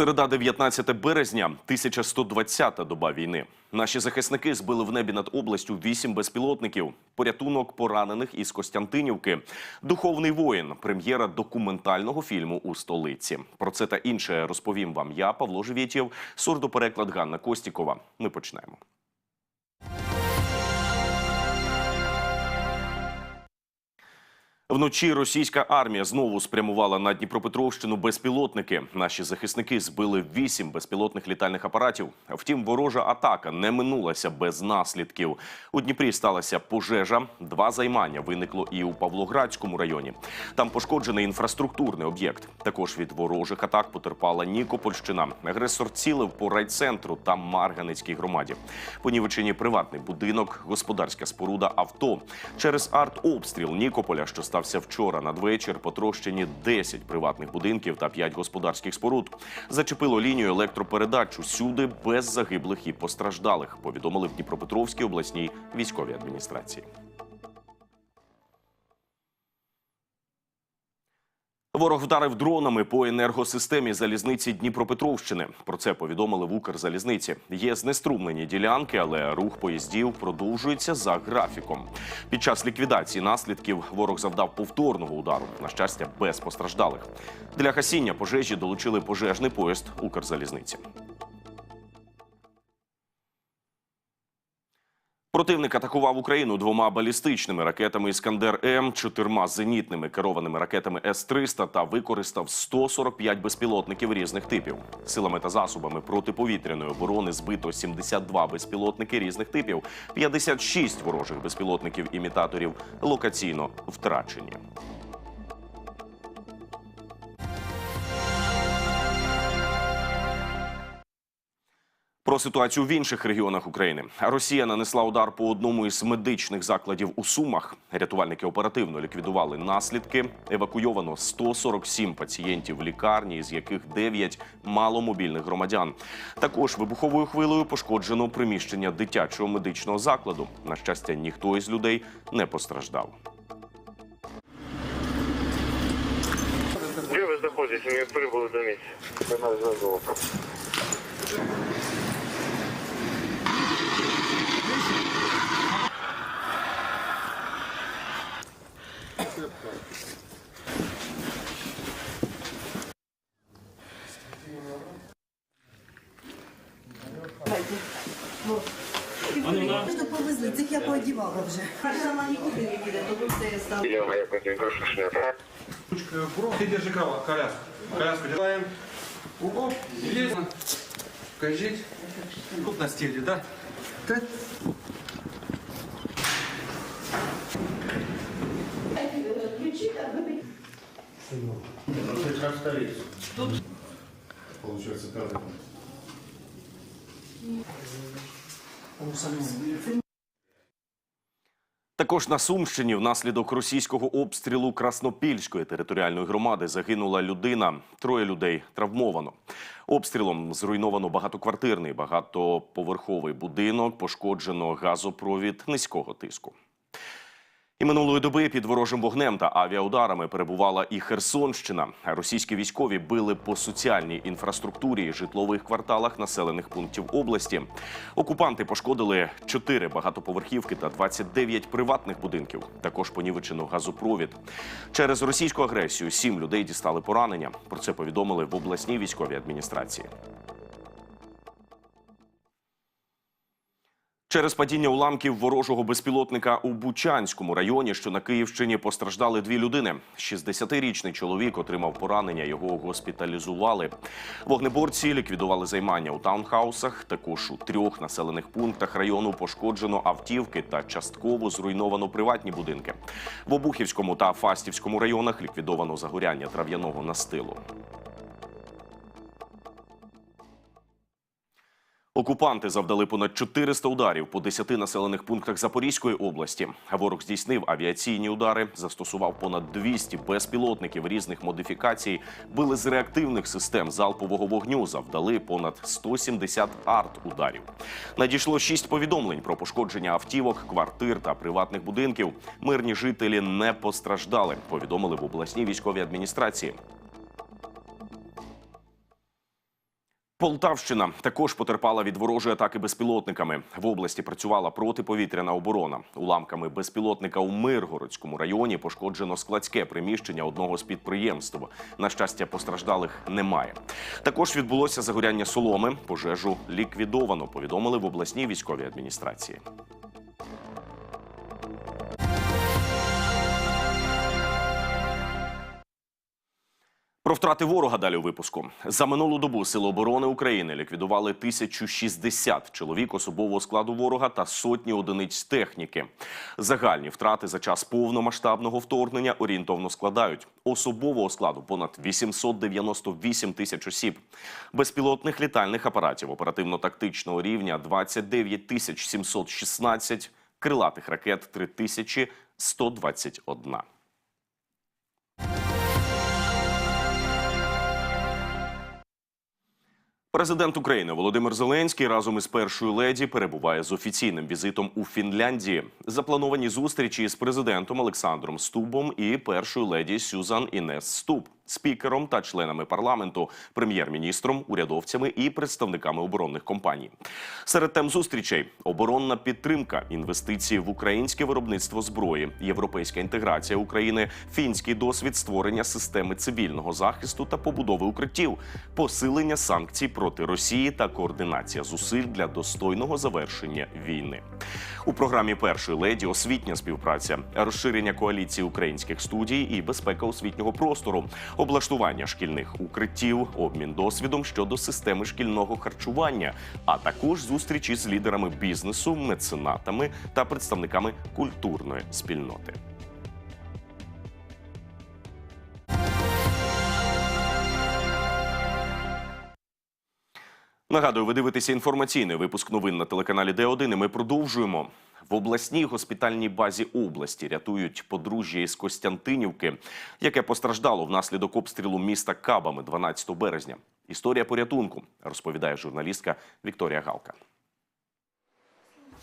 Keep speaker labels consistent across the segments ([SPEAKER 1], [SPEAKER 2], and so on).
[SPEAKER 1] Середа 19 березня, 1120-та доба війни. Наші захисники збили в небі над областю вісім безпілотників. Порятунок поранених із Костянтинівки. Духовний воїн. Прем'єра документального фільму у столиці. Про це та інше розповім вам я, Павло Живєтєв, сурдопереклад Ганна Костікова. Ми почнемо. Вночі російська армія знову спрямувала на Дніпропетровщину безпілотники. Наші захисники збили вісім безпілотних літальних апаратів. Втім, ворожа атака не минулася без наслідків. У Дніпрі сталася пожежа. Два займання виникло і у Павлоградському районі. Там пошкоджений інфраструктурний об'єкт. Також від ворожих атак потерпала Нікопольщина. Агресор цілив по райцентру та Марганецькій громаді. Понівечені приватний будинок, господарська споруда, авто. Через артобстріл Нікополя, що стався вчора надвечір, потрощені 10 приватних будинків та 5 господарських споруд. Зачепило лінію електропередач усюди без загиблих і постраждалих. Повідомили в Дніпропетровській обласній військовій адміністрації. Ворог вдарив дронами по енергосистемі залізниці Дніпропетровщини. Про це повідомили в Укрзалізниці. Є знеструмлені ділянки, але рух поїздів продовжується за графіком. Під час ліквідації наслідків ворог завдав повторного удару. На щастя, без постраждалих. Для гасіння пожежі долучили пожежний поїзд Укрзалізниці. Противник атакував Україну двома балістичними ракетами Іскандер М, чотирма зенітними керованими ракетами С-300 та використав 145 безпілотників різних типів. Силами та засобами протиповітряної оборони збито 72 безпілотники різних типів, 56 ворожих безпілотників імітаторів локаційно втрачені. Про ситуацію в інших регіонах України. Росія нанесла удар по одному із медичних закладів у Сумах. Рятувальники оперативно ліквідували наслідки. Евакуйовано 147 пацієнтів в лікарні, з яких 9 маломобільних громадян. Також вибуховою хвилею пошкоджено приміщення дитячого медичного закладу. На щастя, ніхто із людей не постраждав.
[SPEAKER 2] Де ви знаходитесь? Ми прибули до місця. Це наш зв'язок.
[SPEAKER 3] коляску. Коляску делаем. Угол. Есть. Кажіть. Тут на стілі, так? Да? Тут.
[SPEAKER 4] Получается, каждый. Он сам.
[SPEAKER 1] Також на Сумщині внаслідок російського обстрілу Краснопільської територіальної громади загинула людина. Троє людей травмовано. Обстрілом зруйновано багатоквартирний багатоповерховий будинок, пошкоджено газопровід низького тиску. І минулої доби під ворожим вогнем та авіаударами перебувала і Херсонщина. Російські військові били по соціальній інфраструктурі і житлових кварталах населених пунктів області. Окупанти пошкодили 4 багатоповерхівки та 29 приватних будинків. Також понівечено газопровід. Через російську агресію сім людей дістали поранення. Про це повідомили в обласній військовій адміністрації. Через падіння уламків ворожого безпілотника у Бучанському районі, що на Київщині, постраждали дві людини. 60-річний чоловік отримав поранення. Його госпіталізували. Вогнеборці ліквідували займання у таунхаусах. Також у трьох населених пунктах району пошкоджено автівки та частково зруйновано приватні будинки. В Обухівському та Фастівському районах ліквідовано загоряння трав'яного настилу. Окупанти завдали понад 400 ударів по 10 населених пунктах Запорізької області. Ворог здійснив авіаційні удари, застосував понад 200 безпілотників різних модифікацій, били з реактивних систем залпового вогню, завдали понад 170 арт-ударів. Надійшло 6 повідомлень про пошкодження автівок, квартир та приватних будинків. Мирні жителі не постраждали. Повідомили в обласній військовій адміністрації. Полтавщина також потерпала від ворожої атаки безпілотниками. В області працювала протиповітряна оборона. Уламками безпілотника у Миргородському районі пошкоджено складське приміщення одного з підприємств. На щастя, постраждалих немає. Також відбулося загоряння соломи. Пожежу ліквідовано. Повідомили в обласній військовій адміністрації. Про втрати ворога далі у випуску за минулу добу Сили оборони України ліквідували 1060 чоловік особового складу ворога та сотні одиниць техніки. Загальні втрати за час повномасштабного вторгнення орієнтовно складають особового складу понад 898 тисяч осіб, безпілотних літальних апаратів оперативно-тактичного рівня 29 тисяч 716, крилатих ракет 3121. Президент України Володимир Зеленський разом із першою леді перебуває з офіційним візитом у Фінляндії. Заплановані зустрічі з президентом Олександром Стубом і першою леді Сюзан Інес Стуб, спікером та членами парламенту, прем'єр-міністром, урядовцями і представниками оборонних компаній. Серед тем зустрічей оборонна підтримка, інвестиції в українське виробництво зброї, європейська інтеграція України, фінський досвід створення системи цивільного захисту та побудови укриттів, посилення санкцій проти Росії та координація зусиль для достойного завершення війни. У програмі першої леді освітня співпраця, розширення коаліції українських студій і безпека освітнього простору, облаштування шкільних укриттів, обмін досвідом щодо системи шкільного харчування, а також зустрічі з лідерами бізнесу, меценатами та представниками культурної спільноти. Нагадую, ви дивитеся інформаційний випуск новин на телеканалі Д1, і ми продовжуємо. В обласній госпітальній базі області рятують подружжя із Костянтинівки, яке постраждало внаслідок обстрілу міста Кабами 12 березня. Історія порятунку розповідає журналістка Вікторія Галка.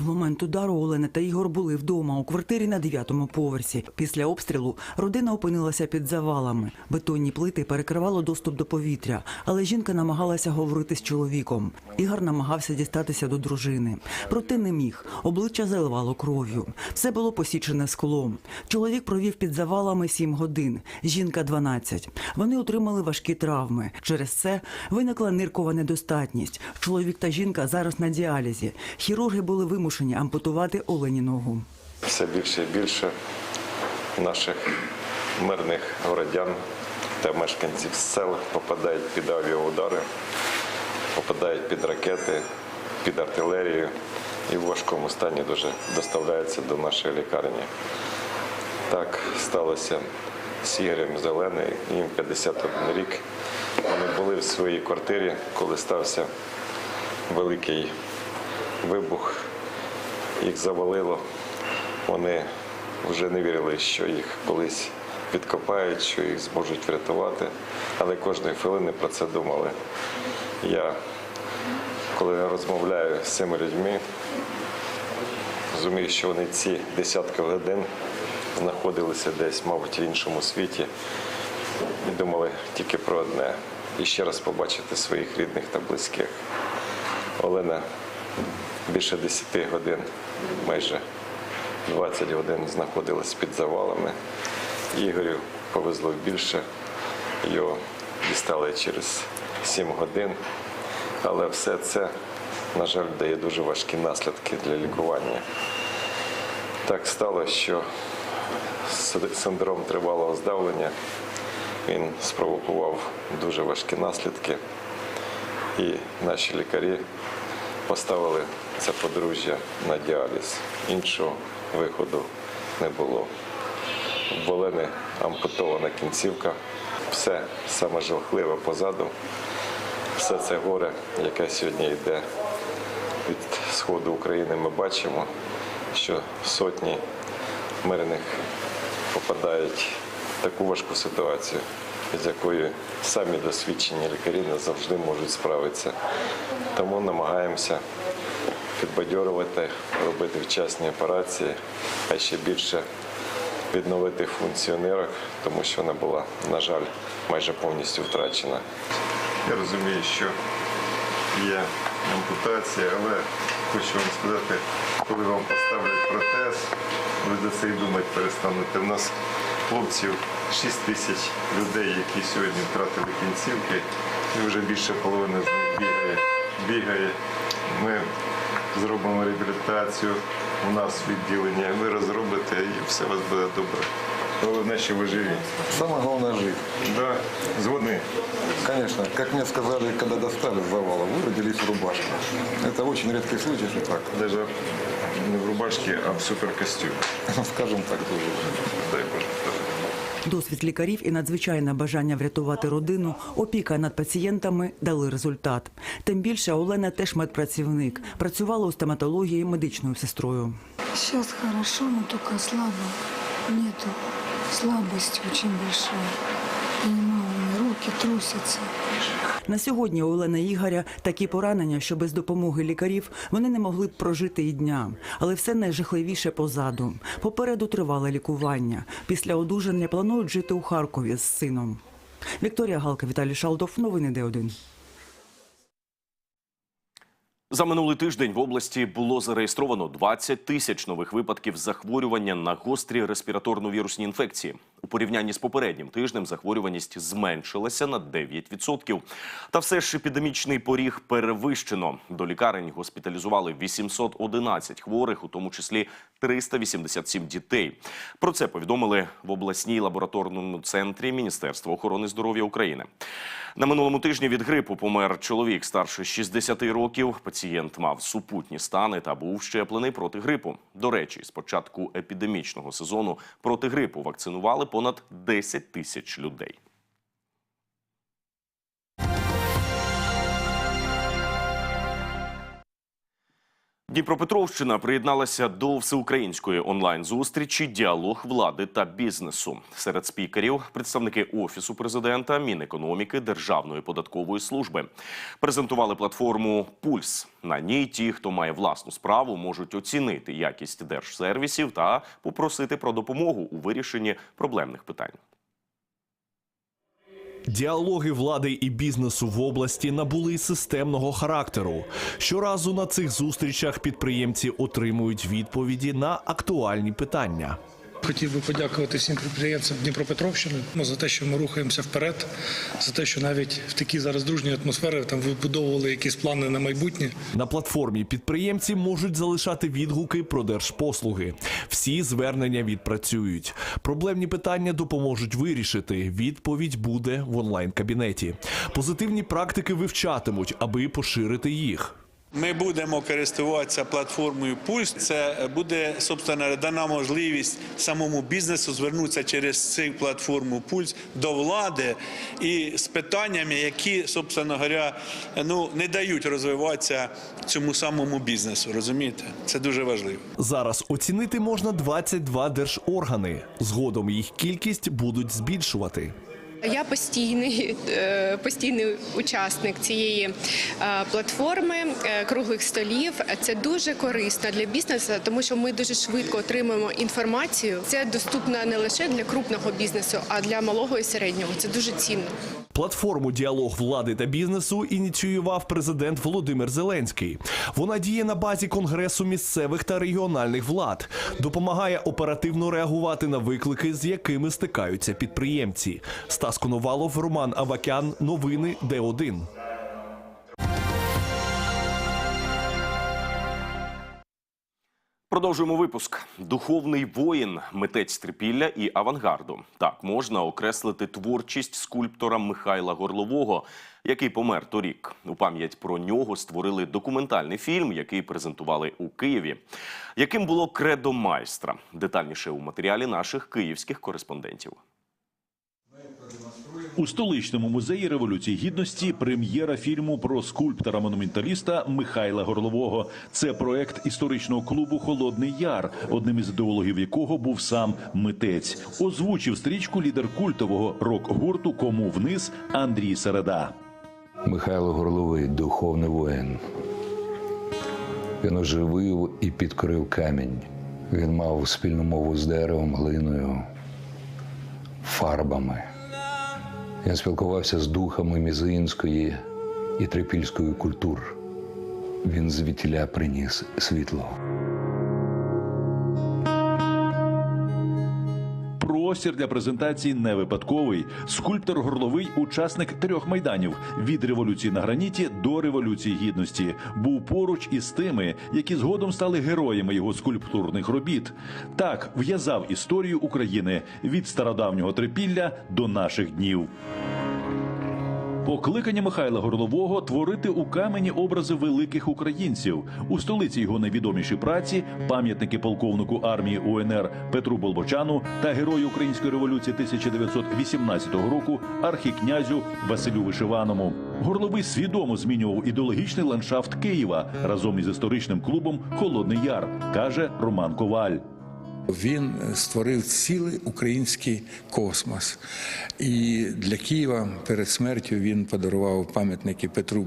[SPEAKER 4] В момент удару Олена та Ігор були вдома у квартирі на дев'ятому поверсі. Після обстрілу родина опинилася під завалами. Бетонні плити перекривало доступ до повітря, але жінка намагалася говорити з чоловіком. Ігор намагався дістатися до дружини, проте не міг. Обличчя заливало кров'ю. Все було посічене склом. Чоловік провів під завалами сім годин. Жінка 12. Вони отримали важкі травми. Через це виникла ниркова недостатність. Чоловік та жінка зараз на діалізі. Хірурги були вимушені ампутувати Олені ногу.
[SPEAKER 5] все більше і більше наших мирних городян та мешканців сел попадають під авіаудари, попадають під ракети, під артилерію і в важкому стані дуже доставляються до нашої лікарні. Так сталося з Ігорем Зелений, їм 51 рік. Вони були в своїй квартирі, коли стався великий вибух їх завалило. Вони вже не вірили, що їх колись відкопають, що їх зможуть врятувати. Але кожної хвилини про це думали. Я, коли розмовляю з цими людьми, розумію, що вони ці десятки годин знаходилися десь, мабуть, в іншому світі і думали тільки про одне і ще раз побачити своїх рідних та близьких. Олена більше 10 годин, майже 20 годин знаходилась під завалами. Ігорю повезло більше, його дістали через 7 годин. Але все це, на жаль, дає дуже важкі наслідки для лікування. Так сталося, що синдром тривалого здавлення він спровокував дуже важкі наслідки. І наші лікарі поставили це подружжя на діаліз. Іншого виходу не було. В Олени ампутована кінцівка, все саме жахливе позаду. Все це горе, яке сьогодні йде від сходу України, ми бачимо, що сотні мирних попадають в таку важку ситуацію, з якою самі досвідчені лікарі не завжди можуть справитися. Тому намагаємося підбадьорувати, робити вчасні операції, а ще більше відновити функцію нирок, тому що вона була, на жаль, майже повністю втрачена. Я розумію, що є ампутація, але хочу вам сказати, коли вам поставлять протез, ви за це і думати перестанете. У нас хлопців 6 тисяч людей, які сьогодні втратили кінцівки, і вже більше половини з них бігає. бігає. Ми зробимо реабілітацію у нас в відділенні, ви розробите і все у вас буде добре. Головне, що ви живі.
[SPEAKER 6] Самое главное жить.
[SPEAKER 5] Да, згодний.
[SPEAKER 6] Конечно, как мне сказали, когда достали с завала, вы родились в рубашке. Это очень редкий случай, что так.
[SPEAKER 5] Даже не в рубашці, а в суперкостюмі.
[SPEAKER 6] Скажем так, тоже.
[SPEAKER 5] Дай Боже.
[SPEAKER 4] Досвід лікарів і надзвичайне бажання врятувати родину, опіка над пацієнтами дали результат. Тим більше Олена теж медпрацівник. Працювала у стоматології медичною сестрою.
[SPEAKER 7] Зараз хорошо, але тільки слабо. Нету. слабості дуже меня руки трусятся.
[SPEAKER 4] На сьогодні у Олени Ігоря такі поранення, що без допомоги лікарів вони не могли б прожити і дня. Але все найжахливіше позаду. Попереду тривале лікування. Після одужання планують жити у Харкові з сином. Вікторія Галка, Віталій Шалдов. Новини Д1.
[SPEAKER 1] За минулий тиждень в області було зареєстровано 20 тисяч нових випадків захворювання на гострі респіраторно-вірусні інфекції. У порівнянні з попереднім тижнем захворюваність зменшилася на 9%. Та все ж епідемічний поріг перевищено. До лікарень госпіталізували 811 хворих, у тому числі 387 дітей. Про це повідомили в обласній лабораторному центрі Міністерства охорони здоров'я України. На минулому тижні від грипу помер чоловік старше 60 років. Пацієнт мав супутні стани та був щеплений проти грипу. До речі, з початку епідемічного сезону проти грипу вакцинували понад 10 тисяч людей. Дніпропетровщина приєдналася до всеукраїнської онлайн-зустрічі Діалог влади та бізнесу. Серед спікерів представники офісу президента, Мінекономіки, Державної податкової служби презентували платформу Пульс. На ній ті, хто має власну справу, можуть оцінити якість держсервісів та попросити про допомогу у вирішенні проблемних питань.
[SPEAKER 8] Діалоги влади і бізнесу в області набули системного характеру. Щоразу на цих зустрічах підприємці отримують відповіді на актуальні питання.
[SPEAKER 9] Хотів би подякувати всім підприємцям Дніпропетровщини ну, за те, що ми рухаємося вперед, за те, що навіть в такій зараз дружній атмосфері там вибудовували якісь плани на майбутнє.
[SPEAKER 8] На платформі підприємці можуть залишати відгуки про держпослуги. Всі звернення відпрацюють. Проблемні питання допоможуть вирішити. Відповідь буде в онлайн-кабінеті. Позитивні практики вивчатимуть, аби поширити їх.
[SPEAKER 10] Ми будемо користуватися платформою Пульс. Це буде собственно дана можливість самому бізнесу звернутися через цю платформу Пульс до влади і з питаннями, які, собственно говоря, ну не дають розвиватися цьому самому бізнесу. Розумієте, це дуже важливо.
[SPEAKER 8] Зараз оцінити можна 22 держоргани. Згодом їх кількість будуть збільшувати.
[SPEAKER 7] Я постійний, е, постійний учасник цієї е, платформи е, круглих столів. Це дуже корисно для бізнесу, тому що ми дуже швидко отримуємо інформацію. Це доступно не лише для крупного бізнесу, а для малого і середнього. Це дуже цінно.
[SPEAKER 8] Платформу діалог влади та бізнесу ініціював президент Володимир Зеленський. Вона діє на базі конгресу місцевих та регіональних влад, допомагає оперативно реагувати на виклики, з якими стикаються підприємці. Стас Коновалов, Роман Авакян. Новини Д1.
[SPEAKER 1] Продовжуємо випуск. Духовний воїн, митець трипілля і авангарду. Так можна окреслити творчість скульптора Михайла Горлового, який помер торік. У пам'ять про нього створили документальний фільм, який презентували у Києві. Яким було кредо майстра? Детальніше у матеріалі наших київських кореспондентів.
[SPEAKER 11] У столичному музеї революції гідності прем'єра фільму про скульптора-монументаліста Михайла Горлового. Це проект історичного клубу Холодний Яр, одним із ідеологів якого був сам митець. Озвучив стрічку лідер культового рок-гурту Кому вниз Андрій Середа.
[SPEAKER 6] Михайло Горловий, духовний воїн. Він оживив і підкрив камінь. Він мав спільну мову з деревом, глиною, фарбами. Він спілкувався з духами Мізинської, і трипільської культур. Він звідтіля приніс світло.
[SPEAKER 11] Простір для презентації не випадковий. Скульптор горловий учасник трьох майданів від революції на граніті до революції гідності. Був поруч із тими, які згодом стали героями його скульптурних робіт. Так в'язав історію України від стародавнього трипілля до наших днів. Покликання Михайла Горлового творити у камені образи великих українців. У столиці його найвідоміші праці пам'ятники полковнику армії УНР Петру Болбочану та герою української революції 1918 року архікнязю Василю Вишиваному. Горловий свідомо змінював ідеологічний ландшафт Києва разом із історичним клубом Холодний Яр, каже Роман Коваль.
[SPEAKER 12] Він створив цілий український космос. І для Києва перед смертю він подарував пам'ятники Петру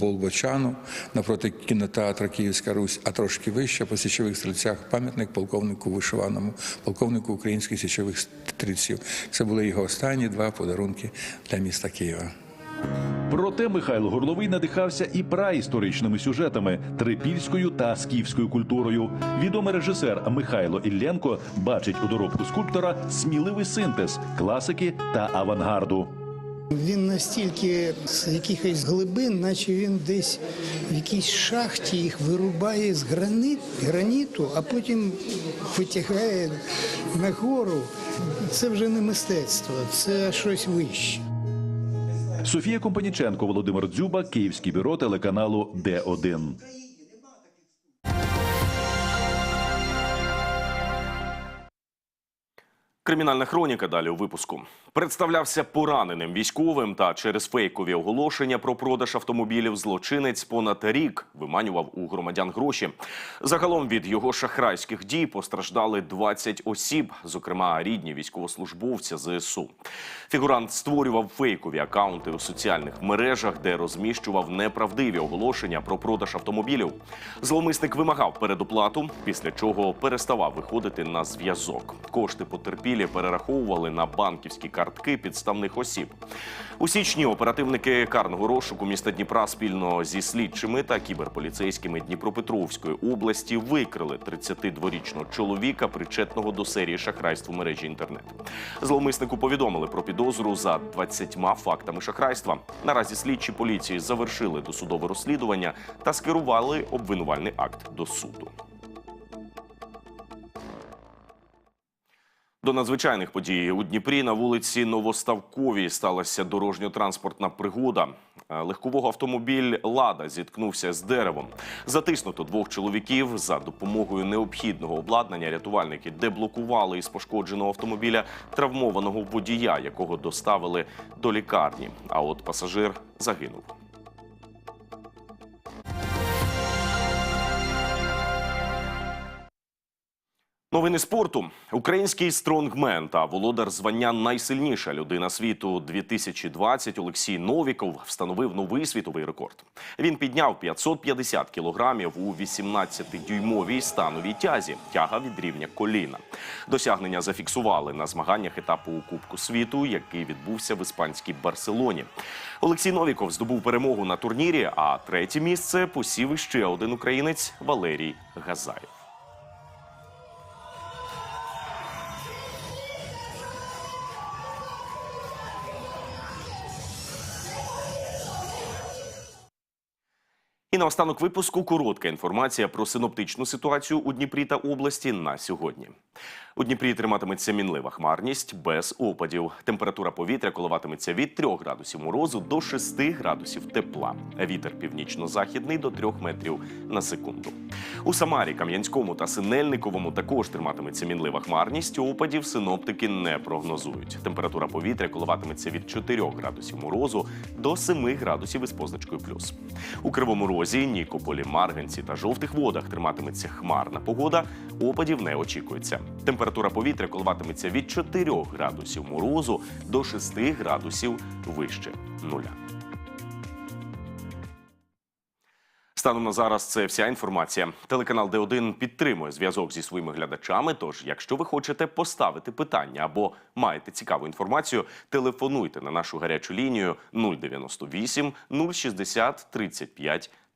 [SPEAKER 12] Болбочану напроти кінотеатру Київська Русь, а трошки вище по січових стрільцях пам'ятник полковнику вишиваному, полковнику українських січових стрільців. Це були його останні два подарунки для міста Києва.
[SPEAKER 11] Проте Михайло Горловий надихався і праісторичними сюжетами, трипільською та скіфською культурою. Відомий режисер Михайло Ілленко бачить у доробку скульптора сміливий синтез класики та авангарду.
[SPEAKER 13] Він настільки з якихось глибин, наче він десь в якійсь шахті їх вирубає з гранит, граніту, а потім витягає нагору. Це вже не мистецтво, це щось вище.
[SPEAKER 11] Софія Компаніченко, Володимир Дзюба, Київське бюро телеканалу Д1.
[SPEAKER 1] Кримінальна хроніка далі у випуску. Представлявся пораненим військовим та через фейкові оголошення про продаж автомобілів злочинець понад рік виманював у громадян гроші. Загалом від його шахрайських дій постраждали 20 осіб, зокрема рідні військовослужбовця ЗСУ. Фігурант створював фейкові акаунти у соціальних мережах, де розміщував неправдиві оголошення про продаж автомобілів. Зловмисник вимагав передоплату, після чого переставав виходити на зв'язок. Кошти потерпілі перераховували на банківські картки підставних осіб. У січні оперативники карного розшуку міста Дніпра спільно зі слідчими та кіберполіцейськими Дніпропетровської області викрили 32-річного чоловіка, причетного до серії шахрайств у мережі інтернет. Зловмиснику повідомили про підозру за 20 фактами шахрайства. Наразі слідчі поліції завершили досудове розслідування та скерували обвинувальний акт до суду. До надзвичайних подій у Дніпрі на вулиці Новоставковій сталася дорожньо-транспортна пригода. Е, Легкового автомобіль Лада зіткнувся з деревом. Затиснуто двох чоловіків за допомогою необхідного обладнання. Рятувальники деблокували із пошкодженого автомобіля травмованого водія, якого доставили до лікарні. А от пасажир загинув. Новини спорту. Український стронгмен та володар звання найсильніша людина світу 2020 Олексій Новіков встановив новий світовий рекорд. Він підняв 550 кілограмів у 18-дюймовій становій тязі. Тяга від рівня коліна. Досягнення зафіксували на змаганнях етапу у Кубку світу, який відбувся в іспанській Барселоні. Олексій Новіков здобув перемогу на турнірі, а третє місце посів іще один українець Валерій Газаєв. Наостанок випуску коротка інформація про синоптичну ситуацію у Дніпрі та області на сьогодні. У Дніпрі триматиметься мінлива хмарність без опадів. Температура повітря коливатиметься від 3 градусів морозу до 6 градусів тепла. Вітер північно-західний до 3 метрів на секунду. У Самарі, Кам'янському та Синельниковому також триматиметься мінлива хмарність. Опадів синоптики не прогнозують. Температура повітря коливатиметься від 4 градусів морозу до 7 градусів із позначкою плюс. У Кривому Розі, Нікополі, Марганці та жовтих водах триматиметься хмарна погода. Опадів не очікується. Температура повітря коливатиметься від 4 градусів морозу до 6 градусів вище нуля. Станом на зараз це вся інформація. Телеканал Д1 підтримує зв'язок зі своїми глядачами. Тож, якщо ви хочете поставити питання або маєте цікаву інформацію, телефонуйте на нашу гарячу лінію 098 060 35